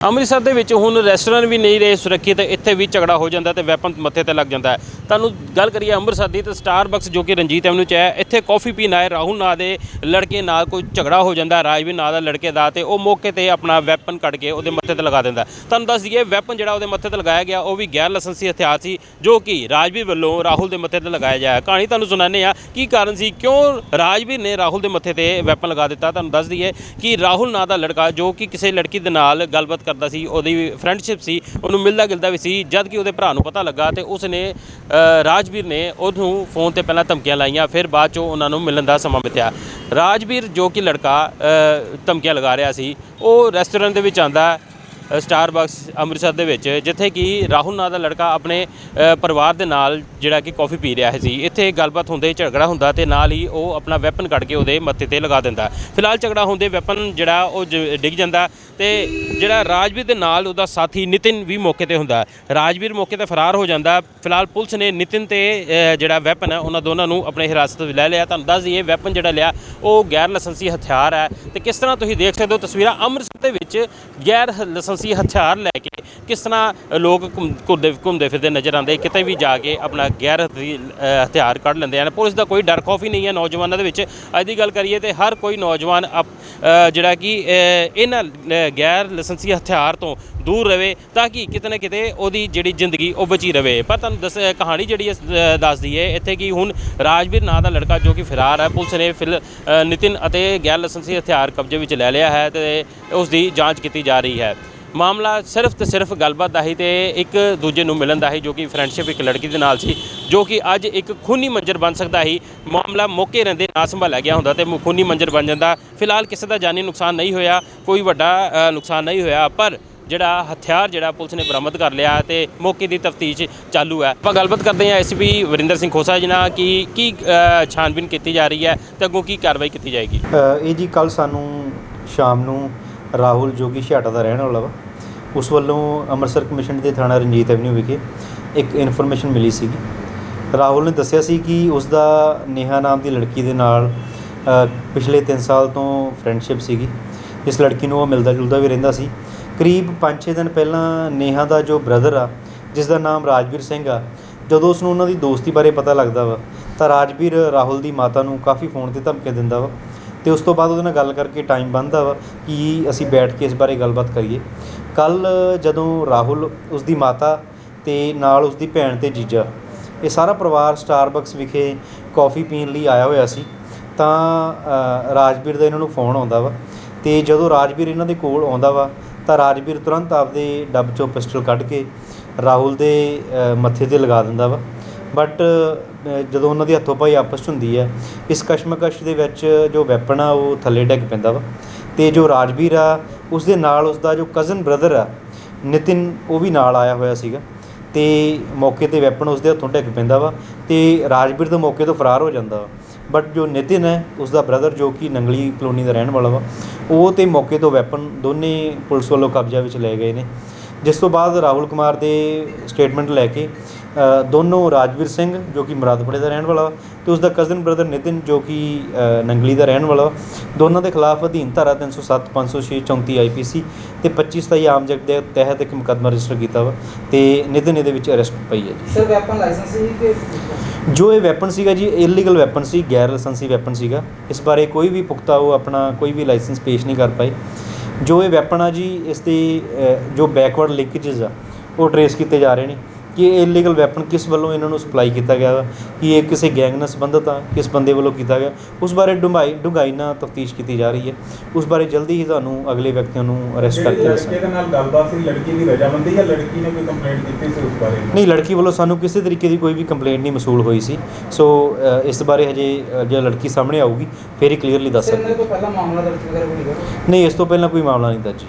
ਅੰਮ੍ਰਿਤਸਰ ਦੇ ਵਿੱਚ ਹੁਣ ਰੈਸਟੋਰੈਂਟ ਵੀ ਨਹੀਂ ਰਹੇ ਸੁਰੱਖਿਅਤ, ਇੱਥੇ ਵੀ ਝਗੜਾ ਹੋ ਜਾਂਦਾ ਤੇ ਵੈਪਨ ਮੱਥੇ ਤੇ ਲੱਗ ਜਾਂਦਾ ਹੈ। ਤੁਹਾਨੂੰ ਗੱਲ ਕਰੀਏ ਅੰਮ੍ਰਿਤਸਰ ਦੀ ਤਾਂ ਸਟਾਰਬਕਸ ਜੋ ਕਿ ਰਣਜੀਤ ਐਵਨਿਊ ਚ ਹੈ, ਇੱਥੇ ਕਾਫੀ ਪੀਣ ਆਏ ਰਾਹੁਲ ਨਾਂ ਦੇ ਲੜਕੇ ਨਾਲ ਕੋਈ ਝਗੜਾ ਹੋ ਜਾਂਦਾ ਰਾਜਵੀਰ ਨਾਂ ਦਾ ਲੜਕੇ ਦਾ ਤੇ ਉਹ ਮੌਕੇ ਤੇ ਆਪਣਾ ਵੈਪਨ ਕੱਢ ਕੇ ਉਹਦੇ ਮੱਥੇ ਤੇ ਲਗਾ ਦਿੰਦਾ ਤੁਹਾਨੂੰ ਦੱਸ ਦਈਏ, ਵੈਪਨ ਜਿਹੜਾ ਉਹਦੇ ਮੱਥੇ ਤੇ ਲਗਾਇਆ ਗਿਆ, ਉਹ ਵੀ ਗੈਰ ਲਾਇਸੈਂਸੀ ਹਥਿਆਰ ਸੀ, ਜੋ ਕਿ ਰਾਜਵੀਰ ਵੱਲੋਂ ਰਾਹੁਲ ਦੇ ਮੱਥੇ ਤੇ ਲਗਾਇਆ ਜਾਇਆ। ਕਹਾਣੀ ਤੁਹਾਨੂੰ ਸੁਣਾਉਂਦੇ ਆ ਕੀ ਕਾਰਨ ਸੀ, ਕਿਉਂ ਰਾਜਵੀਰ ਨੇ ਰਾਹੁਲ ਦੇ ਮੱਥੇ ਤੇ ਵੈਪਨ ਲਗਾ ਦਿੱਤਾ? ਤੁਹਾਨੂੰ ਦੱਸ ਦਈਏ ਕਿ ਰਾਹੁਲ ਨਾਂ ਦਾ ਲੜਕਾ ਜੋ ਕਿ ਕਿਸੇ ਲੜਕੀ ਦੇ ਨਾਲ ਗੱਲਬਾਤ ਕਰਦਾ ਸੀ, ਉਹਦੀ ਫਰੈਂਡਸ਼ਿਪ ਸੀ, ਉਹਨੂੰ ਮਿਲਦਾ ਗਿਲਦਾ ਵੀ ਸੀ, ਜਦ ਕਿ ਉਹਦੇ ਭਰਾ ਨੂੰ ਪਤਾ ਲੱਗਾ ਤੇ ਉਸ ਨੇ ਰਾਜਵੀਰ ਨੇ ਉਹਨੂੰ ਫੋਨ ਤੇ ਪਹਿਲਾਂ ਧਮਕੀਆਂ ਲਾਈਆਂ, ਫਿਰ ਬਾਅਦ ਚੋਂ ਉਹਨਾਂ ਨੂੰ ਮਿਲਣ ਦਾ ਸਮਾਂ ਬਿਤਾਇਆ ਰਾਜਵੀਰ ਜੋ ਕਿ ਲੜਕਾ ਧਮਕੀਆਂ ਲਗਾ ਰਿਹਾ ਸੀ, ਉਹ ਰੈਸਟੋਰੈਂਟ ਦੇ ਵਿੱਚ ਆਂਦਾ ਸਟਾਰਬਕਸ ਅੰਮ੍ਰਿਤਸਰ ਦੇ ਵਿੱਚ, ਜਿੱਥੇ ਕਿ ਰਾਹੁਲ ਨਾਂ ਦਾ ਲੜਕਾ ਆਪਣੇ ਪਰਿਵਾਰ ਦੇ ਨਾਲ ਜਿਹੜਾ ਕਿ ਕਾਫੀ ਪੀ ਰਿਹਾ ਸੀ। ਇੱਥੇ ਗੱਲਬਾਤ ਹੁੰਦੇ ਝਗੜਾ ਹੁੰਦਾ ਤੇ ਨਾਲ ਹੀ ਉਹ ਆਪਣਾ ਵੈਪਨ ਕੱਢ ਕੇ ਉਹਦੇ ਮੱਥੇ ਤੇ ਲਗਾ ਦਿੰਦਾ। ਫਿਲਹਾਲ ਝਗੜਾ ਹੁੰਦੇ ਵੈਪਨ ਜਿਹੜਾ ਉਹ ਜ- ਡਿੱਗ ਜਾਂਦਾ ਤੇ ਜਿਹੜਾ ਰਾਜਵੀਰ ਦੇ ਨਾਲ ਉਹਦਾ ਸਾਥੀ ਨਿਤਿਨ ਵੀ ਮੌਕੇ ਤੇ ਹੁੰਦਾ। ਰਾਜਵੀਰ ਮੌਕੇ ਤੇ ਫਰਾਰ ਹੋ ਜਾਂਦਾ। ਫਿਲਹਾਲ ਪੁਲਿਸ ਨੇ ਨਿਤਿਨ ਤੇ ਜਿਹੜਾ ਵੈਪਨ ਹੈ, ਉਹਨਾਂ ਦੋਨਾਂ ਨੂੰ ਆਪਣੇ ਹਿਰਾਸਤ ਵਿੱਚ ਲੈ ਲਿਆ। ਤੁਹਾਨੂੰ ਦੱਸ ਦਈਏ ਵੈਪਨ ਜਿਹੜਾ ਲਿਆ, ਉਹ ਗੈਰ ਲਾਇਸੈਂਸੀ ਹਥਿਆਰ ਹੈ। ਤੇ ਕਿਸ ਤਰ੍ਹਾਂ ਤੁਸੀਂ ਦੇਖ ਸਕਦੇ ਹੋ ਤਸਵੀਰਾਂ? ਅੰਮ੍ਰਿਤਸਰ ਦੇ ਵਿੱਚ ਗੈਰ ਹ- ਲਾਇਸੈਂਸੀ ਹਥਿਆਰ ਲੈ ਕੇ ਕਿਸ ਤਰ੍ਹਾਂ ਲੋਕ ਘੁੰਮ- ਘੁੰਮਦੇ ਘੁੰਮਦੇ ਫਿਰਦੇ ਨਜ਼ਰ ਆਉਂਦੇ ਕਿਤੇ ਵੀ ਜਾ ਕੇ ਆਪਣਾ ਗੈਰ ਹਥੀ- ਹਥਿਆਰ ਕੱਢ ਲੈਂਦੇ ਹਨ। ਪੁਲਿਸ ਦਾ ਕੋਈ ਡਰ ਖੌਫ ਹੀ ਨਹੀਂ ਹੈ ਨੌਜਵਾਨਾਂ ਦੇ ਵਿੱਚ। ਅੱਜ ਦੀ ਗੱਲ ਕਰੀਏ ਤੇ ਹਰ ਕੋਈ ਨੌਜਵਾਨ ਅਪ- ਜਿਹੜਾ ਕਿ ਇਹਨਾਂ ਗੈਰ ਲਾਇਸੈਂਸੀ ਹਥਿਆਰ ਤੋਂ ਦੂਰ ਰਵੇ ਤਾਂ ਕਿ ਕਿਤੇ ਨਾ ਕਿਤੇ ਉਹਦੀ ਜਿਹੜੀ ਜ਼ਿੰਦਗੀ ਉਹ ਬਚੀ ਰਵੇ। ਪਰ ਤੁਹਾਨੂੰ ਦੱਸ ਕਹਾਣੀ ਜਿਹੜੀ ਹੈ, ਦੱਸਦੀ ਹੈ ਇੱਥੇ ਕਿ ਹੁਣ ਰਾਜਵੀਰ ਨਾਂ ਦਾ ਲੜਕਾ ਜੋ ਕਿ ਫਰਾਰ ਹੈ ਪੁਲਿਸ ਨੇ ਫਿਲ ਨਿਤਿਨ ਅਤੇ ਗੈਰ ਲਾਇਸੈਂਸੀ ਹਥਿਆਰ ਕਬਜ਼ੇ ਵਿੱਚ ਲੈ ਲਿਆ ਹੈ ਤੇ ਉਸ ਦੀ ਜਾਂਚ ਕੀਤੀ ਜਾ ਰਹੀ ਹੈ। ਮਾਮਲਾ ਸਿਰਫ ਤੇ ਸਿਰਫ ਗੱਲਬਾਤ ਦਾ ਹੀ ਤੇ ਇੱਕ ਦੂਜੇ ਨੂੰ ਮਿਲਣ ਦਾ ਹੀ, ਜੋ ਕਿ ਫਰੈਂਡਸ਼ਿਪ ਇੱਕ ਲੜਕੀ ਦੇ ਨਾਲ ਸੀ, ਜੋ ਕਿ ਅੱਜ ਇੱਕ ਖੂਨੀ ਮੰਜ਼ਰ ਬਣ ਸਕਦਾ ਹੀ ਮਾਮਲਾ ਮੌਕੇ ਰਹਿੰਦੇ ਨਾ ਸੰਭਾਲਿਆ ਗਿਆ ਹੁੰਦਾ ਤੇ ਖੂਨੀ ਮੰਜ਼ਰ ਬਣ ਜਾਂਦਾ। ਫਿਲਹਾਲ ਕਿਸੇ ਦਾ ਜਾਨੀ ਨੁਕਸਾਨ ਨਹੀਂ ਹੋਇਆ, ਕੋਈ ਵੱਡਾ ਨੁਕਸਾਨ ਨਹੀਂ ਹੋਇਆ, ਪਰ ਜਿਹੜਾ ਹਥਿਆਰ ਜਿਹੜਾ ਪੁਲਿਸ ਨੇ ਬਰਾਮਦ ਕਰ ਲਿਆ ਤੇ ਮੌਕੇ ਦੀ ਤਫਤੀਸ਼ ਚਾਲੂ ਹੈ। ਆਪਾਂ ਗੱਲਬਾਤ ਕਰਦੇ ਹਾਂ ਐਸਪੀ ਵਰਿੰਦਰ ਸਿੰਘ ਖੋਸਾ ਜੀ ਨਾਲ ਕਿ ਕੀ ਛਾਨਬੀਨ ਕੀਤੀ ਜਾ ਰਹੀ ਹੈ ਤੇ ਅੱਗੋਂ ਕੀ ਕਾਰਵਾਈ ਕੀਤੀ ਜਾਏਗੀ? ਇਹ ਜੀ ਕੱਲ ਸਾਨੂੰ ਸ਼ਾਮ ਨੂੰ ਰਾਹੁਲ ਜੋ ਕਿ ਛਿਆਟਾ ਦਾ ਰਹਿਣ ਵਾਲਾ ਵਾ, ਉਸ ਵੱਲੋਂ ਅੰਮ੍ਰਿਤਸਰ ਕਮਿਸ਼ਨ ਦੇ ਥਾਣਾ ਰਣਜੀਤ ਐਵਨਿਊ ਵਿਖੇ ਇੱਕ ਇਨਫੋਰਮੇਸ਼ਨ ਮਿਲੀ ਸੀਗੀ। ਰਾਹੁਲ ਨੇ ਦੱਸਿਆ ਸੀ ਕਿ ਉਸ ਦਾ ਨੇਹਾ ਨਾਮ ਦੀ ਲੜਕੀ ਦੇ ਨਾਲ ਪਿਛਲੇ 3 ਸਾਲ ਤੋਂ ਫਰੈਂਡਸ਼ਿਪ ਸੀਗੀ। ਇਸ ਲੜਕੀ ਨੂੰ ਉਹ ਮਿਲਦਾ ਜੁਲਦਾ ਵੀ ਰਹਿੰਦਾ ਸੀ। ਕਰੀਬ 5-6 ਦਿਨ ਪਹਿਲਾਂ ਨੇਹਾ ਦਾ ਜੋ ਬ੍ਰਦਰ ਆ, ਜਿਸ ਦਾ ਨਾਮ ਰਾਜਵੀਰ ਸਿੰਘ ਆ, ਜਦੋਂ ਉਸ ਨੂੰ ਉਹਨਾਂ ਦੀ ਦੋਸਤੀ ਬਾਰੇ ਪਤਾ ਲੱਗਦਾ ਵਾ, ਤਾਂ ਰਾਜਵੀਰ ਰਾਹੁਲ ਦੀ ਮਾਤਾ ਨੂੰ ਕਾਫੀ ਫੋਨ ਤੇ ਧਮਕੀਆਂ ਦਿੰਦਾ ਵਾ। ਅਤੇ ਉਸ ਤੋਂ ਬਾਅਦ ਉਹਦੇ ਨਾਲ ਗੱਲ ਕਰਕੇ ਟਾਈਮ ਬੰਦਾ ਵਾ ਕਿ ਅਸੀਂ ਬੈਠ ਕੇ ਇਸ ਬਾਰੇ ਗੱਲਬਾਤ ਕਰੀਏ। ਕੱਲ੍ਹ ਜਦੋਂ ਰਾਹੁਲ, ਉਸਦੀ ਮਾਤਾ ਅਤੇ ਨਾਲ ਉਸਦੀ ਭੈਣ ਅਤੇ ਜੀਜਾ, ਇਹ ਸਾਰਾ ਪਰਿਵਾਰ ਸਟਾਰਬਕਸ ਵਿਖੇ ਕੌਫੀ ਪੀਣ ਲਈ ਆਇਆ ਹੋਇਆ ਸੀ, ਤਾਂ ਰਾਜਵੀਰ ਦਾ ਇਹਨਾਂ ਨੂੰ ਫੋਨ ਆਉਂਦਾ ਵਾ ਤੇ ਜਦੋਂ ਰਾਜਵੀਰ ਇਹਨਾਂ ਦੇ ਕੋਲ ਆਉਂਦਾ ਵਾ, ਤਾਂ ਰਾਜਵੀਰ ਤੁਰੰਤ ਆਪਦੇ ਡੱਬ ਚੋਂ ਪਿਸਟਲ ਕੱਢ ਕੇ ਰਾਹੁਲ ਦੇ ਮੱਥੇ ਤੇ ਲਗਾ ਦਿੰਦਾ ਵਾ। ਬਟ ਜਦੋਂ ਉਹਨਾਂ ਦੀ ਹੱਥੋਂ ਪਾਈ ਆਪਸ 'ਚ ਹੁੰਦੀ ਹੈ, ਇਸ ਕਸ਼ਮਕਸ਼ ਦੇ ਵਿੱਚ ਜੋ ਵੈਪਨ ਆ, ਉਹ ਥੱਲੇ ਡਿੱਗ ਪੈਂਦਾ ਵਾ। ਤੇ ਜੋ ਰਾਜਵੀਰ ਆ ਉਸ ਦੇ ਨਾਲ ਉਸ ਦਾ ਜੋ ਕਜ਼ਨ ਬ੍ਰਦਰ ਆ, ਨਿਤਿਨ, ਉਹ ਵੀ ਨਾਲ ਆਇਆ ਹੋਇਆ ਸੀਗਾ। ਤੇ ਮੌਕੇ ਤੇ ਵੈਪਨ ਉਸ ਦੇ ਹੱਥੋਂ ਡਿੱਗ ਪੈਂਦਾ ਵਾ ਤੇ ਰਾਜਵੀਰ ਦਾ ਮੌਕੇ ਤੋਂ ਫਰਾਰ ਹੋ ਜਾਂਦਾ ਵਾ। ਬਟ ਜੋ ਨਿਤਿਨ ਹੈ ਉਸ ਦਾ ਬ੍ਰਦਰ ਜੋ ਕਿ ਨੰਗਲੀ ਕਲੋਨੀ ਦਾ ਰਹਿਣ ਵਾਲਾ ਵਾ, ਉਹ ਤੇ ਮੌਕੇ ਤੋਂ ਵੈਪਨ ਦੋਨੇ ਪੁਲਿਸ ਵੱਲੋਂ ਕਬਜ਼ਾ ਵਿੱਚ ਲਏ ਗਏ ਨੇ। ਜਿਸ ਤੋਂ ਬਾਅਦ ਰਾਹੁਲ ਕੁਮਾਰ ਦੇ ਸਟੇਟਮੈਂਟ ਲੈ ਕੇ ਦੋਨੋਂ ਰਾਜਵੀਰ ਸਿੰਘ ਜੋ ਕਿ ਮੁਰਾਦਪੁਰੇ ਦਾ ਰਹਿਣ ਵਾਲਾ ਤੇ ਉਸ ਦਾ ਕਜ਼ਨ ਬ੍ਰਦਰ ਨਿਤਿਨ ਜੋ ਕਿ ਨੰਗਲੀ ਦਾ ਰਹਿਣ ਵਾਲਾ ਦੋਨਾਂ ਦੇ ਖਿਲਾਫ ਅਧੀਨ ਧਾਰਾ 307 506 34 ਆਈਪੀਸੀ ਤੇ 25 27 ਆਮ ਜਗ ਦੇ ਤਹਿਤ ਇੱਕ ਮੁਕੱਦਮਾ ਰਜਿਸਟਰ ਕੀਤਾ ਵਾ ਤੇ ਨਿਤਿਨ ਇਹਦੇ ਵਿੱਚ ਅਰੈਸਟ ਪਈ ਹੈ ਜੀ। ਸਰ ਵੈਪਨ ਲਾਇਸੈਂਸ ਸੀ ਕਿ ਜੋ ਇਹ ਵੈਪਨ ਸੀਗਾ ਜੀ ਇਲੀਗਲ ਵੈਪਨ ਸੀ ਗੈਰ ਲਾਇਸੈਂਸੀ ਵੈਪਨ ਸੀਗਾ। ਇਸ ਬਾਰੇ ਕੋਈ ਵੀ ਪੁਖਤਾ ਉਹ ਆਪਣਾ ਕੋਈ ਵੀ ਲਾਇਸੈਂਸ ਪੇਸ਼ ਨਹੀਂ ਕਰ ਪਾਏ। ਜੋ ਇਹ ਵੈਪਨ ਆ ਜੀ, ਇਸ ਦੀ ਜੋ ਬੈਕਵਰਡ ਲਿੰਕੇजेस ਆ, ਉਹ ਟਰੇਸ ਕੀਤੇ ਜਾ ਰਹੇ ਨੇ। ਕਿ ਇਹ ਇਲੀਗਲ ਵੈਪਨ ਕਿਸ ਵੱਲੋਂ ਇਹਨਾਂ ਨੂੰ ਸਪਲਾਈ ਕੀਤਾ ਗਿਆ ਵਾ? ਕਿ ਇਹ ਕਿਸੇ ਗੈਂਗ ਨਾਲ ਸੰਬੰਧਿਤ ਆ? ਕਿਸ ਬੰਦੇ ਵੱਲੋਂ ਕੀਤਾ ਗਿਆ? ਉਸ ਬਾਰੇ ਡੂੰਘਾਈ ਡੂੰਘਾਈ ਨਾਲ ਤਫਤੀਸ਼ ਕੀਤੀ ਜਾ ਰਹੀ ਹੈ। ਉਸ ਬਾਰੇ ਜਲਦੀ ਹੀ ਤੁਹਾਨੂੰ ਅਗਲੇ ਵਿਅਕਤੀਆਂ ਨੂੰ ਅਰੈਸਟ ਕਰਕੇ ਲੜਕੇ ਦੱਸਾਂਗੇ ਦੇ ਨਾਲ ਗੱਲਬਾਤ ਸੀ ਲੜਕੀ ਦੀ ਰਜਾਮੰਦੀ ਜਾਂ ਲੜਕੀ ਨੇ ਕੋਈ ਕੰਪਲੇਂਟ ਕੀਤੀ ਸੀ ਉਸ ਬਾਰੇ? ਨਹੀਂ ਲੜਕੀ ਵੱਲੋਂ ਸਾਨੂੰ ਕਿਸੇ ਤਰੀਕੇ ਦੀ ਕੋਈ ਵੀ ਕੰਪਲੇਂਟ ਨਹੀਂ ਮਸੂਲ ਹੋਈ ਸੀ। ਸੋ ਇਸ ਬਾਰੇ ਹਜੇ ਜੇ ਲੜਕੀ ਸਾਹਮਣੇ ਆਊਗੀ ਫਿਰ ਹੀ ਕਲੀਅਰਲੀ ਦੱਸ ਸਕਦੇ ਤੋਂ ਪਹਿਲਾਂ ਮਾਮਲਾ ਦਰਜ ਵਗੈਰਾ ਨਹੀਂ ਨਹੀਂ ਇਸ ਤੋਂ ਪਹਿਲਾਂ ਕੋਈ ਮਾਮਲਾ ਨਹੀਂ ਦਰਜ ਜੀ।